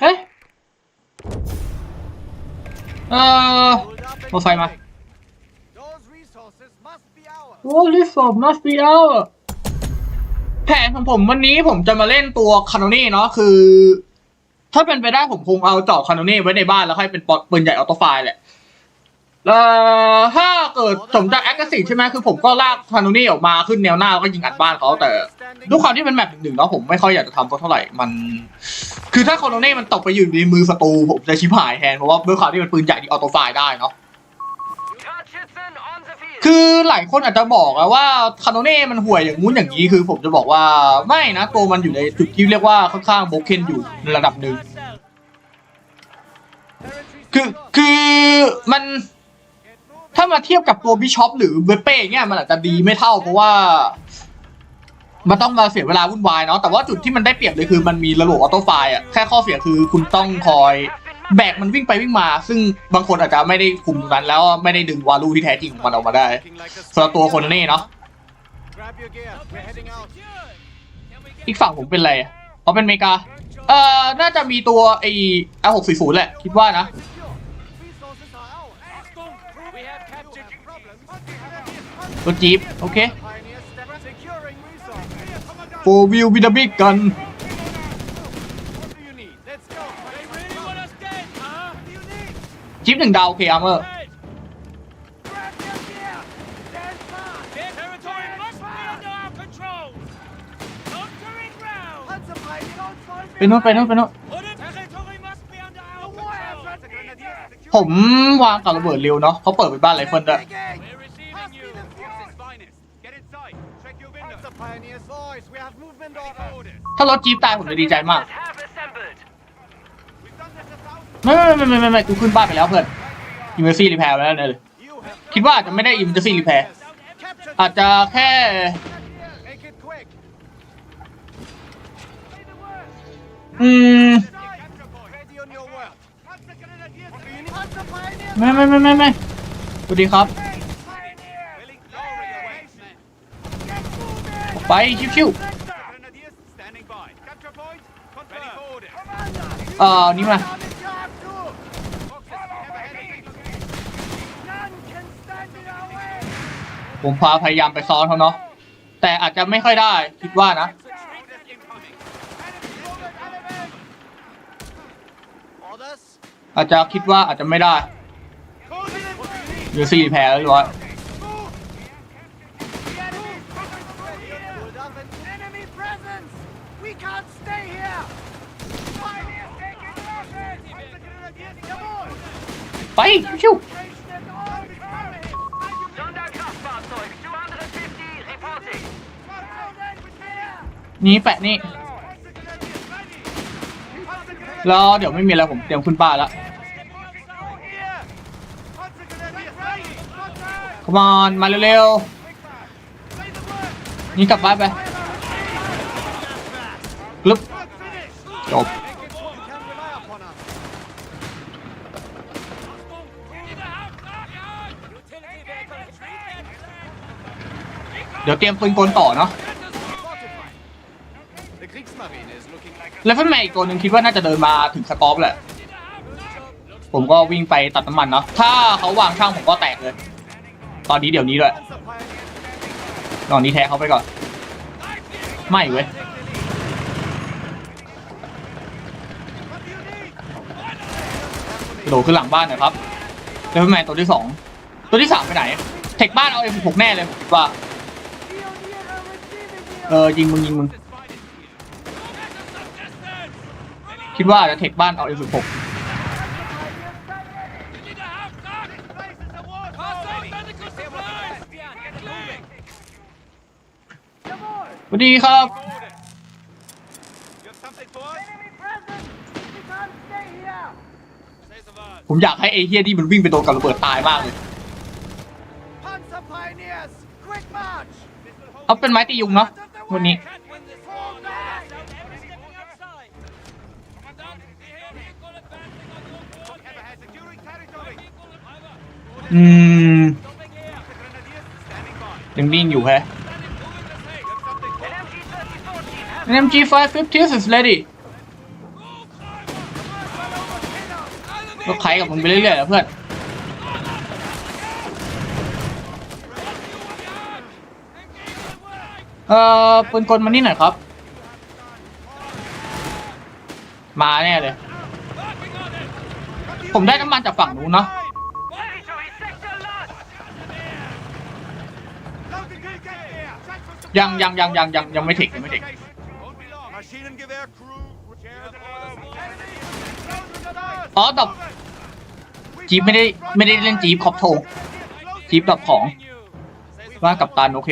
เฮ้ย เออ Hold up and We'll find going. Those resources must be ours. โอ้ลิฟต์ must be out แผนของผมวันนี้ผมจะมาเล่นตัวคานอนี่เนาะคือ ถ้าเป็นไปได้ผมคงเอาเจาะคานอนี่ไว้ในบ้านแล้วค่อยเป็นปืนใหญ่ออโต้ไฟล์แหละ เอ่อถ้าเกิดผมจะแอคทีฟใช่ไหมคือผมก็ลากคานอนี่ออกมาขึ้นแนวหน้าแล้วก็ยิงอัดบ้านเขาแต่ด้วยความที่เป็นแมปหนึ่งๆเนาะผมไม่ค่อยอยากจะทำสักเท่าไหร่มัน คือถ้าคานอนี่มันตกไปอยู่ในมือศัตรูผมจะชิบหายแทนเพราะว่าด้วยความที่เป็นปืนใหญ่ที่ออโต้ไฟได้เนาะคือหลายคนอาจจะบอกอะว่าคาโนเน่มันห่วยอย่างงู้นอย่างนี้คือ ผมจะบอกว่าไม่นะตัวมันอยู่ในจุดที่เรียกว่าค่อนข้างโบกเคนอยู่ในระดับหนึ่งคือคือมัน ถ้ามาเทียบกับตัวบิชอปหรือเวเป้เนี่ยมันอาจจะดีไม่เท่าเพราะว่า มันต้องมาเสียเวลาวุ่นวายเนาะแต่ว่าจุดที่มันได้เปรียบเลยคือมันมีระบบออโต้ไฟล์อะแค่ข้อเสียคือคุณต้องคอยแบกมันวิ่งไปวิ่งมา ซึ่งบางคนอาจจะไม่ได้คุมตรงนั้นแล้วไม่ได้ดึงวาลูที่แท้จริงของมันออกมาได้สำหรับตัวคนนี้เนาะอีกฝั่งผมเป็นอะไรอะเขาเป็นเมกาเอ่อน่าจะมีตัวไอ้ R640 แหละคิดว่านะ รถจี๊ปโอเค Pioneers step securing resources. โฟวิววิดาบิกกัน What do you need? Let's go. They really want us dead, huh? What do you need? จิ๊บหนึ่งดาวโอเคอาร์เมอร์ Grab your gear. Stand fast. Their territory must be under our control. Conquering ground. Panzer Pioneer, don't fall ไปนู่นไปนู่นไปนู่น Our territory must be under our Wire control. front grenadiers securing ผมวางกับระเบิดเร็วเนาะเขาเปิดเป็นบ้านไรเฟิลด้วย ถ้ารถจี๊ปตายผมจะดีใจมาก Have assembled. We've done this a thousand ไม่ไม่ไม่ไม่ไม่ไม่กูขึ้นบ้านไปแล้วเพื่อนอิมเมอร์ซี่รีแพร์ไปแล้วเลย You have คิดว่าอาจจะไม่ได้อิมเมอร์ซี่รีแพร์ captured อาจจะแค่ Make it quick. อืม Ready on your word. Panzer Grenadiers. Do you need Panzer Pioneers? ไม่ไม่ไม่ไม่ไม่สวัสดีครับ ไปชิว Grenadiers standing by. Capture point. Ready for order. Commander. ๆเอ่อนี่มา Down if you have to. None can stand in our way. ผมพาพยายามไปซ้อนเขาเนาะแต่อาจจะไม่ค่อยได้คิดว่านะ Orders. อาจจะคิดว่าอาจจะไม่ได้ Closing in. What do you need? เดี๋ยวสี่แพ้เรียบร้อย ไปชิวนี่แปะนี่ แล้วเดี๋ยวไม่มีอะไรผมเตรียมขึ้นบ้าละคอม m e on มาเร็วๆ นี่กลับบ้านไปลุบจบ เดี๋ยวเตรียมปืนกลต่อเนาะ Fortified. The Kriegsmarine is looking like แล้วเฟนแมนอีกตัวหนึ่งคิดว่าน่าจะเดินมาถึงสกอปแหละ ผมก็วิ่งไปตัดน้ำมันเนาะ ถ้าเขาวางช่างผมก็แตกเลย ตอนนี้เดี๋ยวนี้ด้วย Panzer Pioneers. ตอนนี้แท้เขาไปก่อน ไม่เว้ย What do you need? กระโดดขึ้นหลังบ้านหน่อยครับเลเวลแมนตัวที่สอง ตัวที่สามไปไหน เทคบ้านเอาเอ็มหกแน่เลยผมคิดว่า เออยิงมึงยิงมึง คิดว่าจะเทคบ้านเอาเอ็มหก This place is a war Pass zone. on medical supplies. Get moving. Come on. สวัสดีครับ You have something for us? Enemy presence. We can't stay here. Say the word. ผมอยากให้ไอ้เฮียที่มันวิ่งไปโดนกับระเบิดตายมากเลย Panzer Pioneers. Quick march. เอาเป็นไม้ตียุงเนาะ วันนี้ Can't win this Fall war. back. Every stepping outside. Commandant, we hear vehicle advancing on your board. Hammerhead securing territory. Vehicle over. อืม Stopping here. Grenadiers standing by. ยังนิ่งอยู่แฮะ Standing moving the same. Have something for us. LMG 34 team. MG 550 is ready ก็ใครกับมึงไปเรื่อยๆแหละเพื่อน เอ่อปืนกลมานี่หน่อยครับ มาแน่เลย ผมได้น้ำมันจากฝั่งนู้นเนาะยังยังยังยังยังยังไม่ถึงยังไม่ถึงอ๋อดอกจี๊ปไม่ได้ไม่ได้เล่นจี๊ปครอบโทงจี๊ปดอกของว่ากับตันโอเค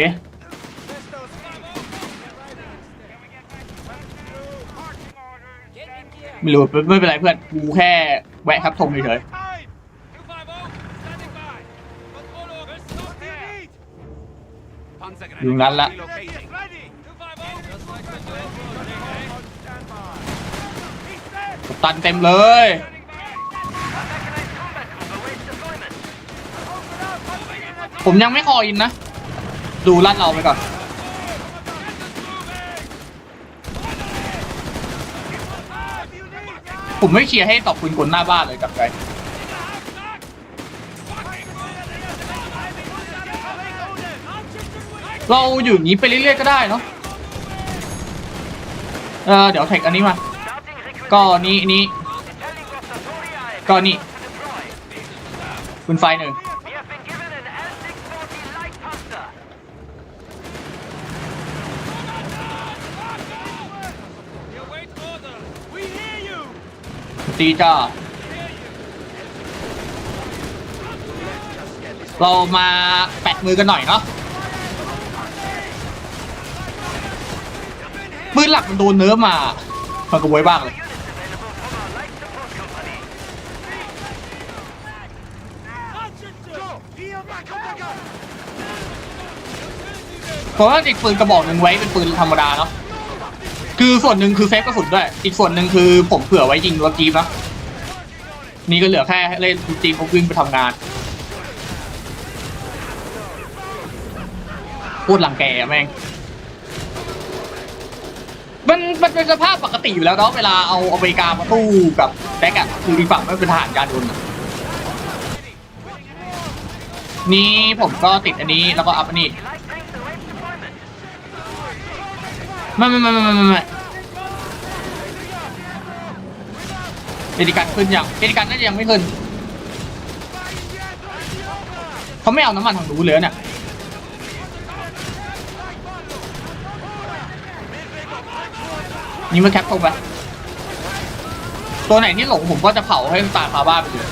ไม่รู้ไม่เป็นไรเพื่อนกูแค่แวะครับทงเฉย Time! 250, standing by. What's the order? ๆอยู่นั้นละ Ready! Ready! 250, just like the drill. Stand by. He's dead! กับตันเต็มเลยผมยังไม่คออินนะ ดูลาดเราไปก่อน ผมไม่เคลียร์ให้ตอบคุณคนหน้าบ้านเลยกับใจเราอยู่อย่างนี้ไปเรื่อยๆก็ได้เนาะเออเดี๋ยวแท็กอันนี้มา ก็นี้นี้ก็นี่คุณไฟหนึ่ง ตีจ้าเรามาแปะมือกันหน่อยเนาะปืนหลักมันโดนเนื้อมามันก็ไว้บ้างเลยเพราะว่าอีกปืนกระบอกหนึ่งไว้เป็นปืนธรรมดาเนาะ คือส่วนหนึ่งคือเซฟกระสุนด้วย อีกส่วนหนึ่งคือผมเผื่อไว้ยิงรถจีบนะ นี่ก็เหลือแค่เล่นจีบพกวิ่งไปทำงานพูดหลังแกอแม่ง มันมันเป็นสภาพปกติอยู่แล้วเนาะเวลาเอาอเมริกามาตู้กับแดกอะคืออีฝั่งไม่เป็นทหารการยนต์นี่ผมก็ติดอันนี้แล้วก็อัพอันนี้ ไม่ไม่ไม่ไม่ไม่ไม่เอดิกันขึ้นยังเอดิกันน่าจะยังไม่ขึ้นเขาไม่เอาน้ำมันทางนู้นเลยเนี่ยนี่มาแคปตรงไปตัวไหนที่หลงผมก็จะเผาให้มันตายคาบ้าไปเลย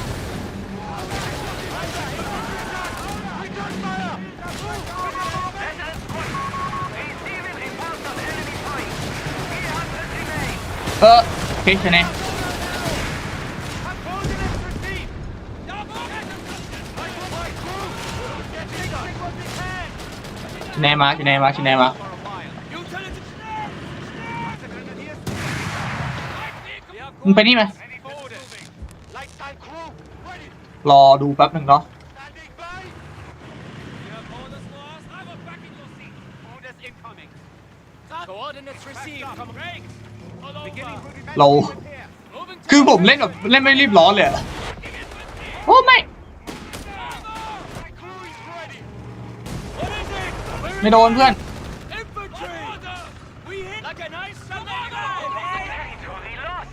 เออโอเคชนะชนะมาชนะมาชนะมามึงไปนี่ไหมรอดูแป๊บหนึ่งเนาะ เรา here. Moving to คือผมเล่นแบบเล่นไม่รีบร้อนเลยอะโอ้ไม่ My crew is ready! What is it? Where ไม่โดนเพื่อน Infantry! We hit like a nice Territory lost.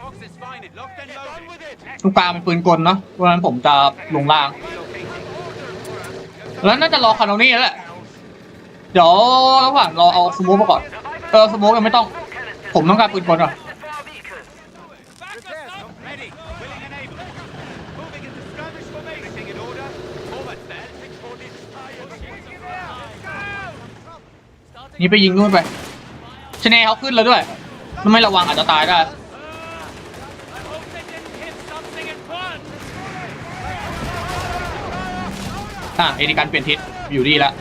Fox is fine it. Locked and loaded. Done with it! ลูกปลาเป็นปืนกลเนาะเพราะฉะนั้นผมจะลงล่าง แล้วน่าจะรอคานอนี่แล้วแหละ เดี๋ยวระหว่างรอเอาสโมกมาก่อน เออสโมกยังไม่ต้อง ผมต้องการปืนกลเหรอนี่ไปยิงนู่นไปชแนเขาขึ้นแล้วด้วยมันไม่ระวังอาจจะตายได้อะเอริการเปลี่ยนทิศอยู่ดีแล้ว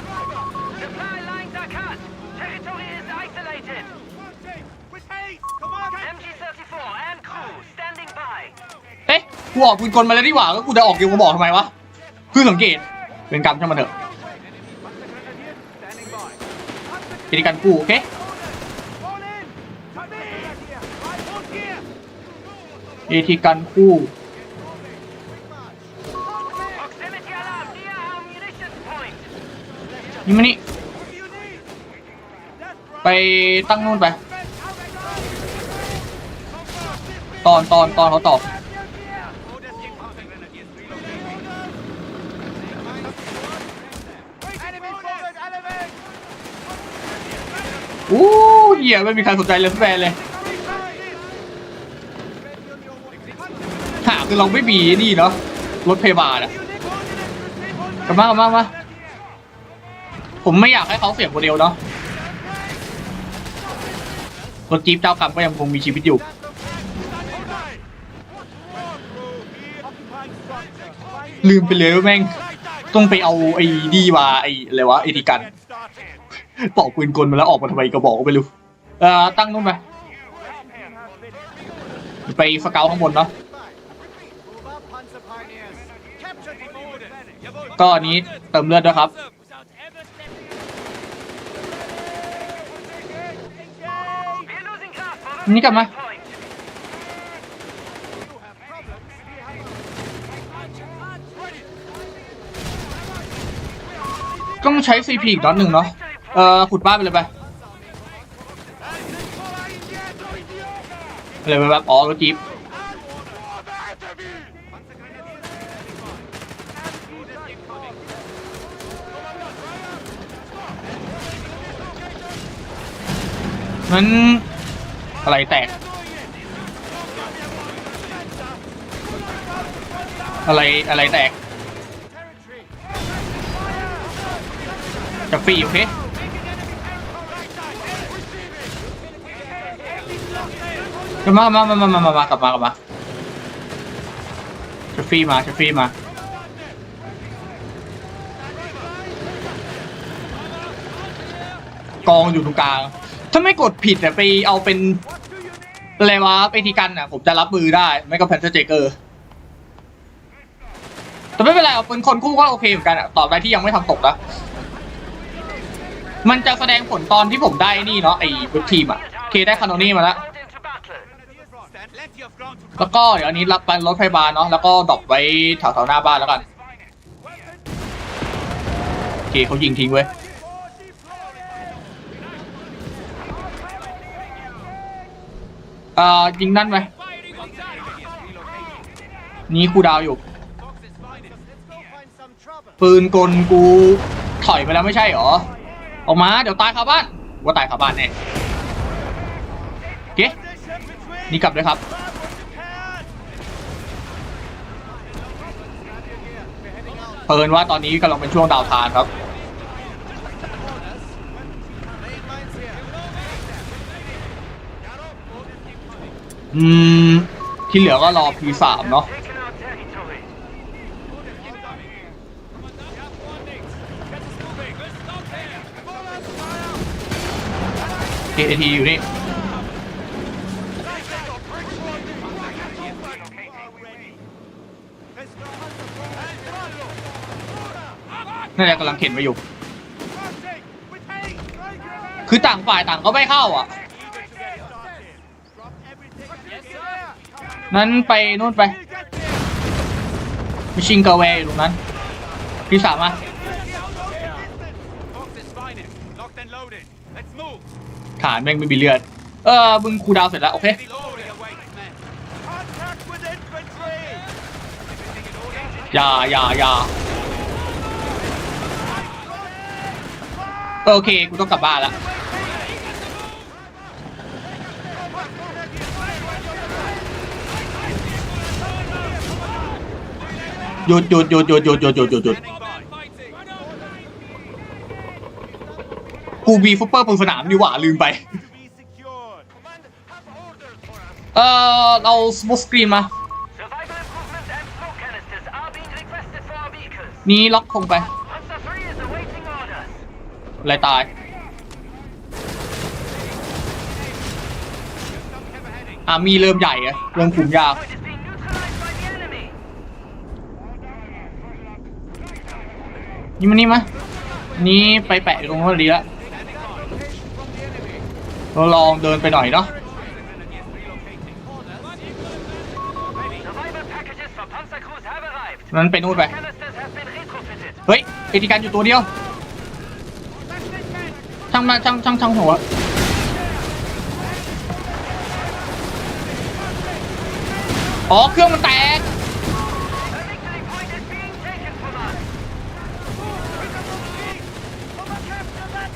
กูออกปืนกลมาแล้วดีกว่าก็กูจะออกเกมกูบอกทำไมวะเพิ่งสังเกตเป็นกรรมช่างมันเถอะเอดิกันกูโอเคเอทีกันคู่นี่มานี่ไปตั้งนู่นไป ตอนตอนตอนเขาตอบ เหี้ยไม่มีใครสนใจเลยแฟนเลยหาคือเราไม่มีนี่เนาะรถพยาบาลอะกลับมากลับมากลับมาผมไม่อยากให้เขาเสียโมเดลเนาะรถจี๊ปเจ้ากรรมก็ยังคงมีชีวิตอยู่ลืมไปเลยว่าแม่ง ต้องไปเอาไอ้ดีมาไอ้อะไรวะไอ้ดีกันปอกปืนกลมาแล้วออกมาทำไมกระบอกก็ไม่รู้ เอ่อตั้งนู่นไปไปสเกาข้างบนเนาะก็อันนี้เติมเลือดด้วยครับ นี่กลับมาต้องใช้ซีพีอีกน็อตหนึ่งเนาะเอ่อขุดบ้านไปเลยไป อะไรแบบอ๋อรถจี๊ปนั้นอะไรแตก อะไรอะไรแตกจะฟรีโอเค กลับมามามามามามามากลับมากลับมาจะฟรีมาจะฟรีมากองอยู่ตรงกลาง ถ้าไม่กดผิดเนี่ยไปเอาเป็นอะไรวะไปทีกันอะ ผมจะรับมือได้ ไม่ก็แพนเทอร์เจเกอร์ แต่ไม่เป็นไรเอาเป็นคนคู่ก็โอเคเหมือนกันอะ ตอบได้ที่ยังไม่ทำตกนะ มันจะแสดงผลตอนที่ผมได้นี่เนาะไอ้เว็บทีมอะโอเคได้คานอนี่มาแล้ว แล้วก็เดี๋ยวอันนี้รับไปรถพยาบาลเนาะแล้วก็ดรอปไว้แถวๆหน้าบ้านแล้วกันโอเคเขายิงทิ้งไว้ยเอ่อยิงนั่นไป firing on target. นี่คูดาวอยู่ ปืนกลกูถอยไปแล้วไม่ใช่หรอ ออกมาเดี๋ยวตายคาบ้านว่าตายคาบ้านแน่โอเคนี่กลับเลยครับ เพินว่าตอนนี้กำลังเป็นช่วงดาวทานครับ อืม ที่เหลือก็รอ P3 เนาะ Taking our territory. KAT อยู่นี่ นั่นแหละกำลังเข็นไปอยู่ คือต่างฝ่ายต่างก็ไม่เข้าอะ นั้นไปนู่นไปมิชิงกาเวอยู่ตรงนั้นพี่สามอะ Fox is fine! Locked and loaded! Let's move! ฐานแม่งไม่มีเลือด เออมึงคูลดาวน์เสร็จแล้ว โอเค Loading awaits, men! Contact with infantry! อย่าอย่าอย่า โอเค กูต้องกลับบ้านละหยุดหยุดหยุดหยุดหยุดหยุดหยุดหยุดหยุด Fighting. กูมีฟุตเปอร์บนสนามดีกว่าลืมไป To be secured! Command, have orders for us! เออเราสมุสกรีนมา Survival improvements and smoke canisters are being requested for our beacons. นี้ล็อกคงไป อะไรตาย อ่ามีเริ่มใหญ่อะเริ่มคุมยากนี่มานี่มานี่ไปแปะตรงนั้นดีละเราลองเดินไปหน่อยเนาะนั้นไปนู่นไป เฮ้ยเอติกันอยู่ตัวเดียว ช่างมาช่างช่างช่างหัวอ๋อเครื่องมันแตก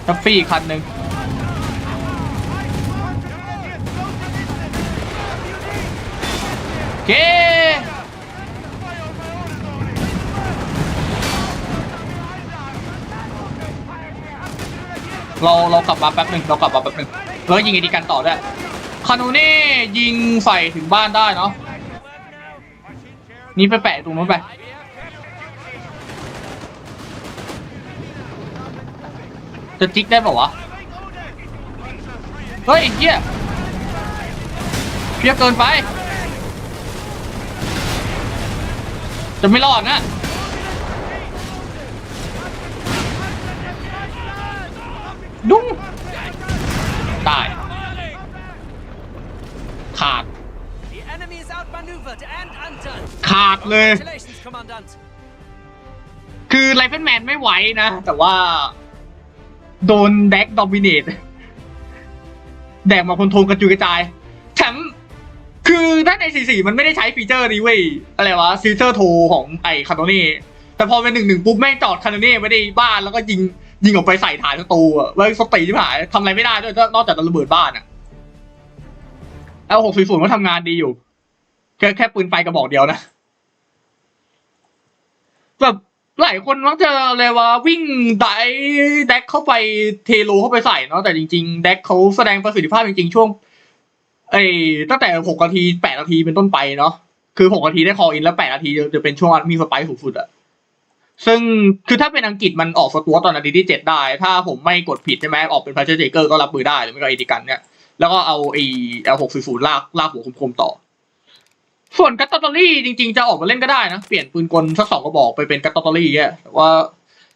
ทัฟฟี่คันหนึ่งโอเค เราเรากลับมาแป๊บหนึ่งเรากลับมาแป๊บหนึ่งแล้วยิงไอดีกันต่อด้วยคานูเน่ยิงใส่ถึงบ้านได้เนาะนี่ไปแปะตรงนู้นไปจะจิกได้ป่าวะ เฮ้ยเฮียเพียเกินไป จะไม่รอดนะ ดุ้งตาย ขาด The enemy is outmaneuvered and undone. ขาดเลย Congratulations, Commandant. คือไ i เ e นแมนไม่ไหวนะ แต่ว่า โดนแดกดอมิเนตแดกมาคอนโทรลกระจุยกระจายแถมคือด้านในสีสีมันไม่ได้ใช้ฟีเจอร์นี้เว้ย อะไรวะฟีเจอร์โทรของไอ้คาโนเน่แต่พอเป็นหนึ่งหนึ่งปุ๊บแม่งจอดคาโนเน่ไว้ในบ้านแล้วก็ยิง ยิงออกไปใส่ฐานศัตรูอะแล้สติที่หายทำอะไรไม่ได้ด้วยนอกจากจะระเบิดบ้านอะแล้วหกสี่ศูนย์ก็ทำงานดีอยู่ แค่แค่ปืนไฟกระบอกเดียวนะแบบหลายคนมักจะเลยว่าวิ่งไดแดกเข้าไปเทโลเข้าไปใส่เนาะแต่จริงๆ แดกเขาแสดงประสิทธิภาพจริงๆ ช่วงเอ้ตั้งแต่หกนาทีแปดนาทีเป็นต้นไปเนาะคือหกนาทีได้คออินแล้วแปดนาทีจะจะเป็นช่วงมีสไปค์สูงสุดอะ ซึ่งคือถ้าเป็นอังกฤษมันออกสตัวตอนนาทีที่เจ็ดได้ ถ้าผมไม่กดผิดใช่ไหมออกเป็นพาเชอร์เจเกอร์ก็รับมือได้หรือไม่ก็เอดิกันเนี่ยแล้วก็เอาไอ้เอลหกศูนย์ลากลากหัวคมๆต่อ ส่วนกัตตอรี่จริง ๆ จะออกมาเล่นก็ได้นะ เปลี่ยนปืนกลสักสองกระบอกไปเป็นกัตตอรี่แย่แต่ว่า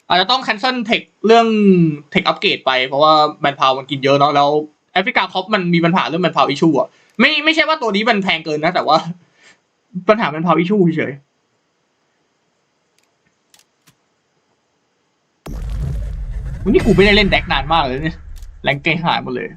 อาจจะต้องแคนเซิลเทคเรื่องเทคอัปเกรดไปเพราะว่าแมนพาวมันกินเยอะเนาะแล้วแอฟริกาคอปมันมีปัญหาเรื่องแมนพาวอิชูอะไม่ไม่ใช่ว่าตัวนี้มันแพงเกินนะ แต่ว่า ปัญหาแมนพาวอิชูเฉย วันนี้กูไม่ได้เล่นแดกนานมากเลยเนี่ยแรงเกงหายหมดเลย